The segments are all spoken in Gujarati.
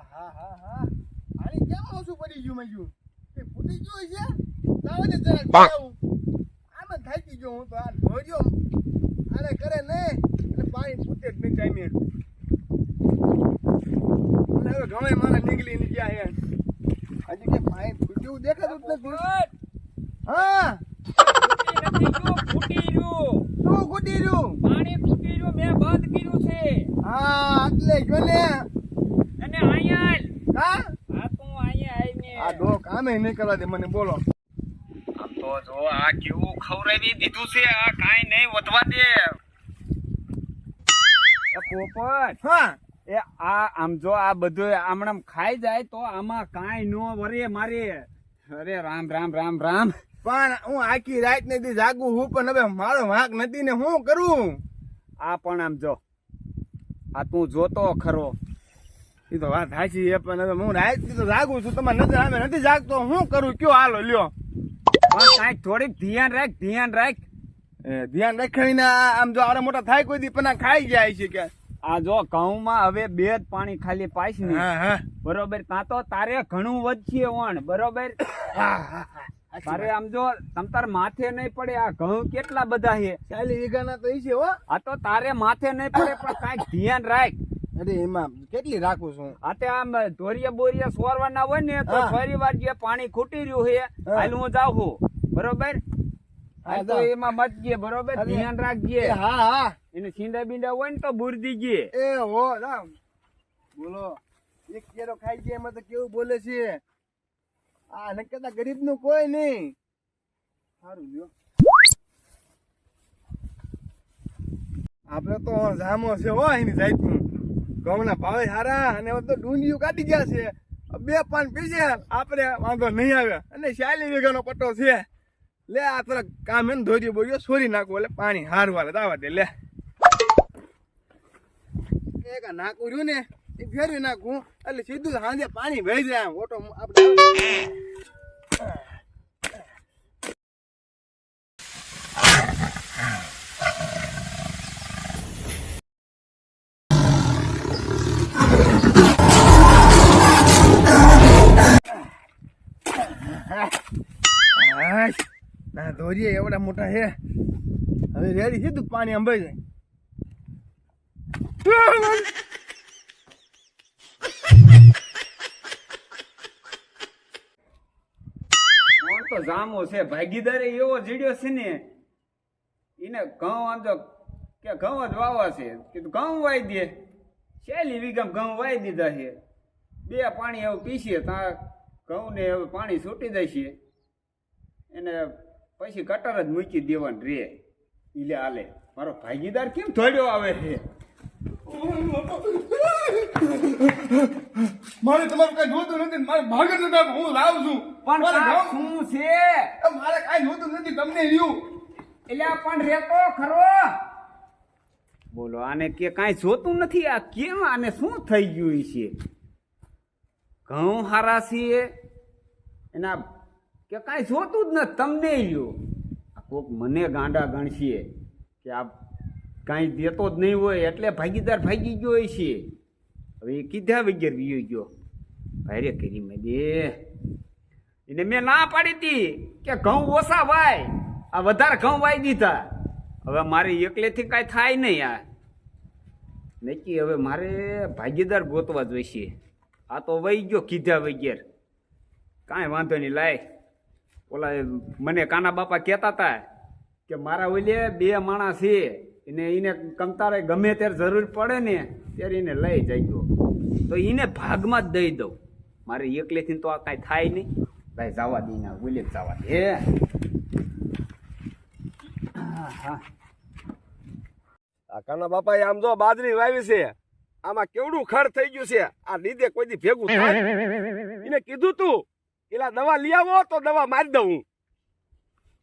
હા હા હા હા. આની કેમ ઓછું પડી ગયું મેં એ ફૂટી ગયું છે લાવો ને જરાક આમાં થાકી ગયો હું તો. આ ધોર્યો આને કરે ને એટલે પાણી ફૂટે જ નહીં ટાઈમે. અને હવે ગમે મારા નીકળી ને ગયા હે. હજી કે પાણી ફૂટ્યું દેખાતું જ નથી. હા. ફૂટી ગયું. શું ફૂટી રહ્યું પાણી ફૂટી ગયું, મેં બંધ કર્યું છે. હા એટલે જો ને. હા? આ તું અહીંયા આવીને. આ ડોક આમે નહીં કરવા દે મને બોલો. આમ તો જો આ કેવું ખવરાવી દીધું છે આ કાઈ નહીં વધવા દે. એ પોપટ હા એ આ આમ જો આ બધું આમણામ ખાઈ જાય તો આમાં કાંઈ નો વરે મારે. અરે રામ રામ રામ રામ. પણ હું આખી રાત નથી જાગું હું પણ હવે મારો વાંક નથી ને હું કરું? આ પણ આમ જો. આ તું જોતો ખરો. એ તો વાત સાચી પણ હવે હું રાત તો જાગું છું તમારે નજર આવે નથી જાગતો. હું કરું કયો હાલો લ્યો. કાંઈક થોડીક ધ્યાન રાખ ધ્યાન રાખ. ધ્યાન રાખીને આમ જો આવડે મોટા થાય કોઈ દી પણ ખાઈ જાય છે કે. આ જો ઘઉંમાં હવે બે જ પાણી ખાલી પાઈશ ને. બરોબર કાં તો તારે ઘણું વધશે ઓણ બરોબર? તારે આમ જો તમ તાર માથે નહીં પડે આ ઘઉં કેટલા બધા છે? ચાલી વીઘાના તો છે હો. આ તો તારે માથે નહીં પડે પણ કાંઈક ધ્યાન રાખ. અરે એમાં કેટલી રાખું છું? આ તે આમ ધોરિયા બોરિયા સોરવાના હોય ને તો ફરી વાર જે પાણી ખૂટી રહ્યું છે હાલ હું જાઉં છું. બરોબર? તો એમાં મત ગયે બરોબર? ધ્યાન રાખજે. હા હા. એને છીંડા બીંડા હોય ને તો બુરદી ગયે એ હો રામ. બોલો. એક કેરો ખાઈ ગયા એમાં તો કેવું બોલે છે? આ નકતા ગરીબનું કોઈ નહીં. સારું લ્યો. આપડે તો જામો છે હો એની જાતનું ઘઉંના ભાવે સારા અને તો ડુંડિયું કાઢી ગયા છે. બે પાન પીજે, આપણે વાંધો નહીં આવે. અને ચાલી વીઘાનો પટ્ટો છે. લે, આ તરફ કામ એને ધોરી બોર્યો છોરી નાખવું એટલે પાણી હારવા દાવા દે, લે. એક નાકું રહ્યું ને, એ ફેરવી નાખું, એટલે સીધું સાંજે પાણી વહી જાય ઓટો આપણે ધોરીએ એવડા મોટા છે હવે રેડી સીધું પાણી અંબાઈ જાય. તો જામો છે? ભાગીદારે એવો જીડ્યો છે ને, એને ઘઉં તો કે ઘઉં જ વાવા છે. કીધું, ઘઉં વાઈ દે. શેલી વિગમ ઘઉં વાઈ દીધા છે. બે પાણી એવું પીસીએ ત્યાં ઘઉં ને હવે પાણી છૂટી છે એને પછી કટર જ મૂકી દેવાનું રે ઈલે હાલે. મારો ભાગીદાર કેમ થોડ્યો આવે છે? મારે તમારું કઈ જોતું નથી મારે ભાગર નથી. હું લાવ છું. પણ શું છે? મારે કઈ જોતું નથી તમને રહ્યું. એટલે પણ રેતો ખરો? બોલો આને કે કાંઈ જોતું નથી? આ કેમ આને શું થઈ ગયું છે? ઘઉં હારા છીએ. એના કે કાંઈ જોતું જ નથી, તમને લ્યો. કોક મને ગાંડા ગણશે કે આ કાંઈ દેતો જ નહીં હોય, એટલે ભાગીદાર ભાગી ગયો હોય છે. હવે એ કીધા વગર વિયો ગયો. ભારે કરી મેં દે. એને મેં ના પાડી હતી કે ઘઉં ઓછા વાય. આ વધારે ઘઉં વાઈ દીધા. હવે મારે એકલેથી કાંઈ થાય નહીં આ. નક્કી હવે મારે ભાગીદાર ગોતવા જોઈશે. આ તો વહી ગયો કીધા વગર. કાંઈ વાંધો નહીં, લાય. ઓલા એ મને કાના બાપા કહેતા હતા કે મારા ઓલે બે માણસ છે એને એને કંતારે ગમે ત્યારે જરૂર પડે ને ત્યારે એને લઈ જાય તો એને ભાગમાં જ દઈ દઉં. મારે એકલેથી તો આ કાંઈ થાય નહીં. ભાઈ જવા દે ના બોલે જવા દે હા. હા આ કાના બાપાએ આમ જો બાજરી વાવી છે આમાં કેવડું ખડ થઈ ગયું છે? આ લીધે કોઈ દી ભેગું થાય? એને કીધું તું એલા દવા લઈ આવો તો દવા મારી દઉં. હું.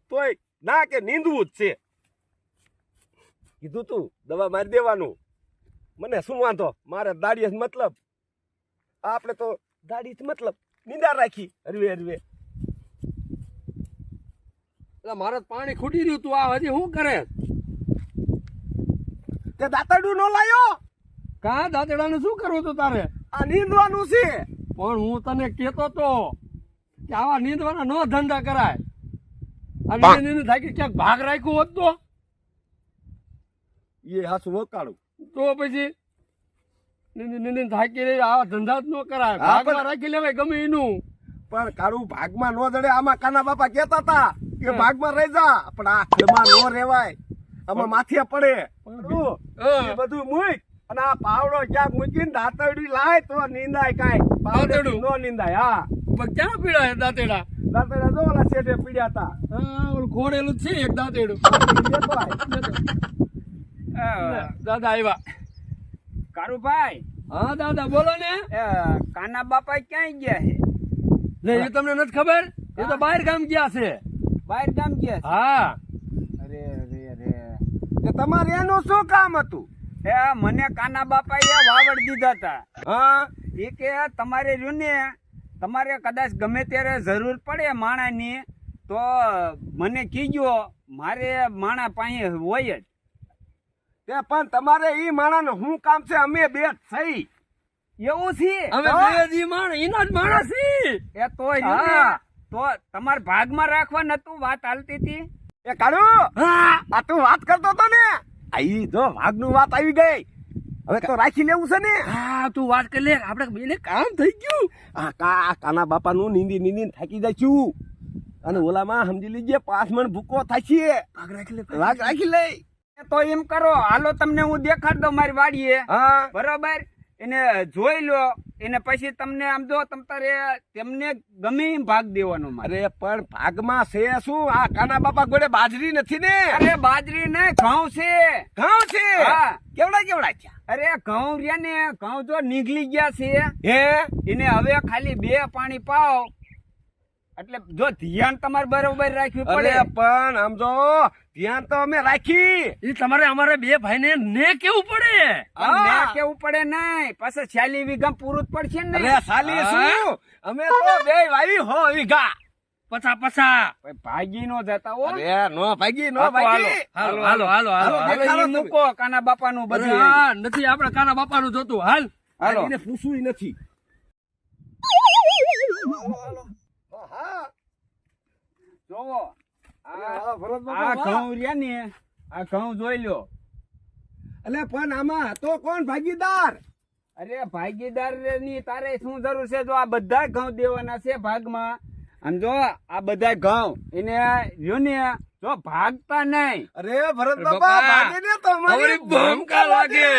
તોય ના કે નીંદવું જ છે. કીધું તું દવા મારી દેવાનું. મને શું વાંધો? મારે દાડી મતલબ. આપણે તો દાડી મતલબ. નિંદા રાખી. હરવે હરવે. એટલે મારે પાણી ખૂટી રહ્યું તું. આ હજી શું કરે? તે દાતરડું નો લાયો? કા દાંતડાનું શું કરવું તું તારે? આ નીંદવાનું છે. પણ હું તને કેતો તો કે આવા નીંદવાના નો ધંધા કરાય. અને નીંદ થાકી ક્યાંક ભાગ રાખ્યો હોત તો? એ હાસુ વકાળું. તો પછી નીંદી થાકી આવા ધંધા જ ન કરાય. ભાગમાં રાખી લેવાય ગમે એનું. પણ કાળું ભાગમાં નો જડે આમાં કાના બાપા કેતા હતા કે ભાગમાં રહી જા પણ આ ખડમાં નો રેવાય આમાં માથિયા પડે. એ બધું મૂક. અને આ પાવડો ક્યાંક મૂકીને દાંતરડી લાય તો નીંદાય કાંઈ. દાંતરડું? નો નીંદાય હા. ક્યાં પીડા દાંતેડા? દાંતેડા જો ઓલા શેઠે પીડ્યા હતા. હા ઓલું ખોડેલું છે એક દાંતેડું. દાદા આવ્યા કારુભાઈ હા દાદા બોલો ને. એ કાના બાપા ક્યાંય ગયા છે? ને એ તમને નથી ખબર? એ તો બહાર ગામ ગયા છે. બહાર ગામ ગયા છે? હા. અરે અરે અરે. તે તમારે એનું શું કામ હતું? એ મને કાના બાપાએ વાવડ દીધા હતા. હા. એ કે તમારે રહ્યું ને તમારે કદાચ ગમે ત્યારે જરૂર પડે માણાની તો મને કીજો મારે માણા પાસે હોય જ. તે પણ તમારે ઈ માણસ શું કામ છે? અમે બે થઈ એવું છે? અમે બે દી માણ એના જ માણસ છીએ એ તો. તો તમારે ભાગમાં રાખવા નતું વાત હાલતી હતી? એ કાળુ આ તું વાત કરતો તો ને. આ ઈ જો વાઘનું વાત આવી ગઈ. હવે તો રાખી લેવું છે ને. હા તું વાત કરી લે. આપણે બેને કામ થઈ ગયું. આ કા કાના બાપાનું નીંદી નીંદી થાકી જઈશું. અને ઓલામાં સમજી લીજે પાંચ મણ ભૂકો ભાગ રાખી રાખી લે. તો એમ કરો હાલો તમને હું દેખાડ દઉં મારી વાડીએ. હા. બરોબર? એને જોઈ લો. એને પછી તમને આમ જો તમારે તેમને ગમે ભાગ દેવાનો અરે પણ ભાગમાં છે શું? આ કાના બાપા ગોડે બાજરી નથી ને? અરે બાજરી ને ઘઉં છે. ઘઉં છે? કેવડા કેવડા છે? અરે ઘઉં રહ્યા ને ઘઉં જો નીકળી ગયા છે. હે? એને હવે ખાલી બે પાણી પાવ એટલે જો ધ્યાન તમારે બરોબર રાખ્યું પડે. પણ આમ જો ધ્યાન તો અમે રાખી. એ તમારે અમારે બે ભાઈને ને કેવું પડે? પણ કેવું પડે નહીં. પાછા છ્યાલી વીઘા પૂરું જ પડશે ને. અરે સાલી શું? અમે તો બે વાવી હો વીઘા. પછા પછા. ભાગી નો જતા હો. અરે નો ભાગી નો ભાગી. હાલો. હાલો હાલો હાલો મૂકો કાના બાપા નું બધું. હા નથી આપણે કાના બાપા નું જોતું. હાલ. હાલો. એને પૂછવું નથી. જોવો. આ. ઘઉં રહ્યા ને આ ઘઉં જોઈ લ્યો. અલે પણ આમાં તો કોણ ભાગીદાર? અરે ભાગીદારની તારે શું જરૂર છે? જો આ બધા ઘઉં દેવાના છે ભાગમાં. આમ જો આ બધા ઘઉં એને રહ્યો ને જો ભાગતા નહીં. અરે ભરત બાપા, ભાગે ને તો અમારી અમારી લાગે.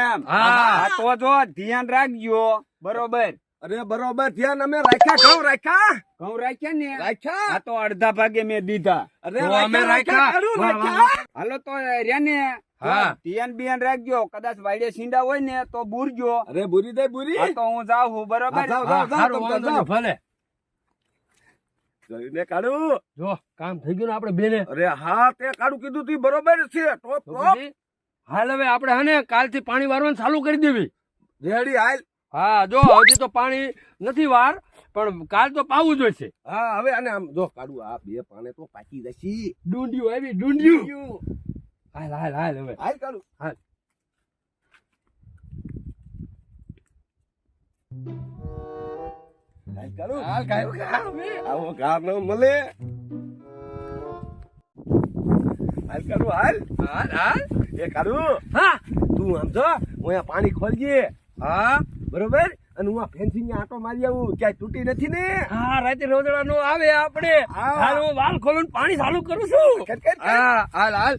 એમ હા. તો જો ધ્યાન રાખજો. બરોબર. અરે બરોબર ધ્યાન અમે રાખ્યા ઘઉં રાખ્યા? ઘઉં રાખ્યા ને? રાખ્યા? આ તો અડધા ભાગે મેં દીધા. અરે અમે રાખ્યા હાલો તો રહ્યા ને. હા. ધ્યાન બિયાન રાખજો. કદાચ વાડે સિંડા હોય ને તો બુરજો. અરે બુરી દે બુરી. તો હું જાઉં બરોબર? હા, ભલે. જોઈને કાઢું? જો કામ થઈ ગયું ને આપણે બેને. અરે હા તે કાઢું કીધું તું બરોબર છે. ટોપ હાલ હવે આપણે હે ને કાલથી પાણી વારવાનું ચાલુ કરી દેવી. રેડી હાલ. હા જો હજી તો પાણી નથી વાર પણ કાલ તો પાવું જોઈશે. હા હવે અને આમ જો કાઢું. આ બે પાને તો પાકી જશે. ડુંડિયું આવી ડુંડિયું. હાલ હાલ હાલ હવે. હાલ કાઢું. હાલ. હાલ કાઢું. હાલ કાઢું, આવો ઘા ન મળે. હાલ કાઢું હાલ. હાલ હાલ. એ કાઢું. હા. તું આમ જો હું પાણી ખોલજે. હા. બરોબર? અને હું આ ફેન્સિંગ ને આટો મારી આવું. ક્યાંય તૂટી નથી ને? હા રાતે રોજડા નો આવે આપણે. હાલ હું વાલ ખોલું પાણી ચાલુ કરું છું. હા હાલ હાલ.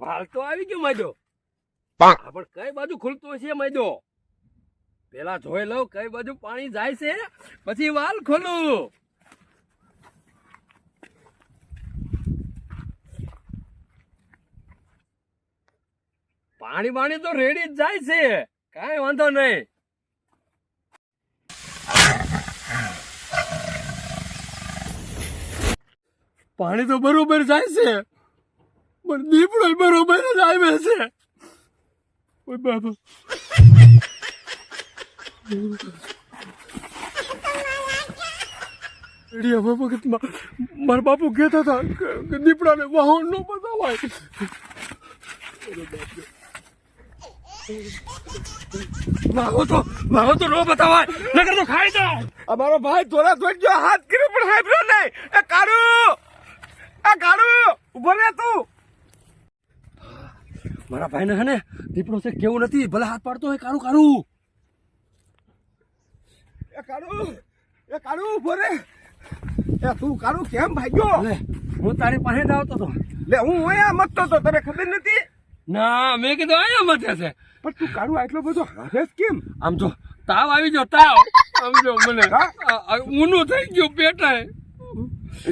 વાલ તો આવી ગયો મજો. પણ કઈ બાજુ ખુલતું હશે મજો? પેલા જોઈ લઉં કઈ બાજુ પાણી જાય છે? પછી વાલ ખોલું. પાણી પાણી તો રેડી જ જાય છે. કાંઈ વાંધો નહીં. પાણી તો બરોબર જાય છે. પણ દીપડો બરોબર જ આવે છે. ઓય બાબા રેડી હવે વખત મારા બાપુ કહેતા હતા કે દીપડાને વાહન નો બતાવાય. માગો તો માગો તો નો બતાવાય. નકર તો ખાઈ જાય. અમારો ભાઈ થોડા ધોઈ ગયો હાથ કર્યો પણ સાંભળ્યો નહીં. એ કાળુ એ કાળુ ઊભો રે તું. મારા ભાઈને હે ને દીપડો છે કેવું નથી. ભલે હાથ પાડતો હોય કારું કારું એ કાળુ એ કાળુ ઊભો રે. એ તું કાળુ કેમ ભાગ્યો? લે હું તારી પાસે જ આવતો હતો. લે હું અહીંયા મતતો તો તને ખબર નથી? ના મેં કીધું અહીંયા મથે છે. પણ તું કાળું આટલો બધો હારે કેમ? આમ જો તાવ આવી ગયો તાવ. આમ જો મને. ઊનું થઈ ગયું પેટાય.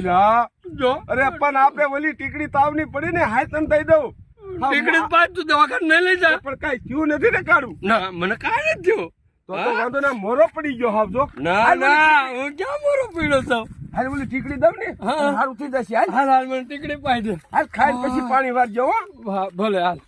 ના જો. અરે પણ આપણે ઓલી ટીકડી તાવની પડી ને હાય તને દઈ દઉં. ટીકડી પાછ તું દવાખાને નહીં લઈ જા. પણ કઈ થયું નથી ને કાળું? ના મને કાંઈ નથી થયું. તો તો વાંધો ના મોરો પડી ગયો હાવજો ના ના હું ક્યાં મોરો પીડો છું? હાલ ઓલી ટીકડી દઉં ને હા. સારું થઈ જશે હાલ. હાલ હાલ મને ટીકડી પાઈ દે. હાલ ખાઈ પછી પાણી વારજો હા ભલે હાલ.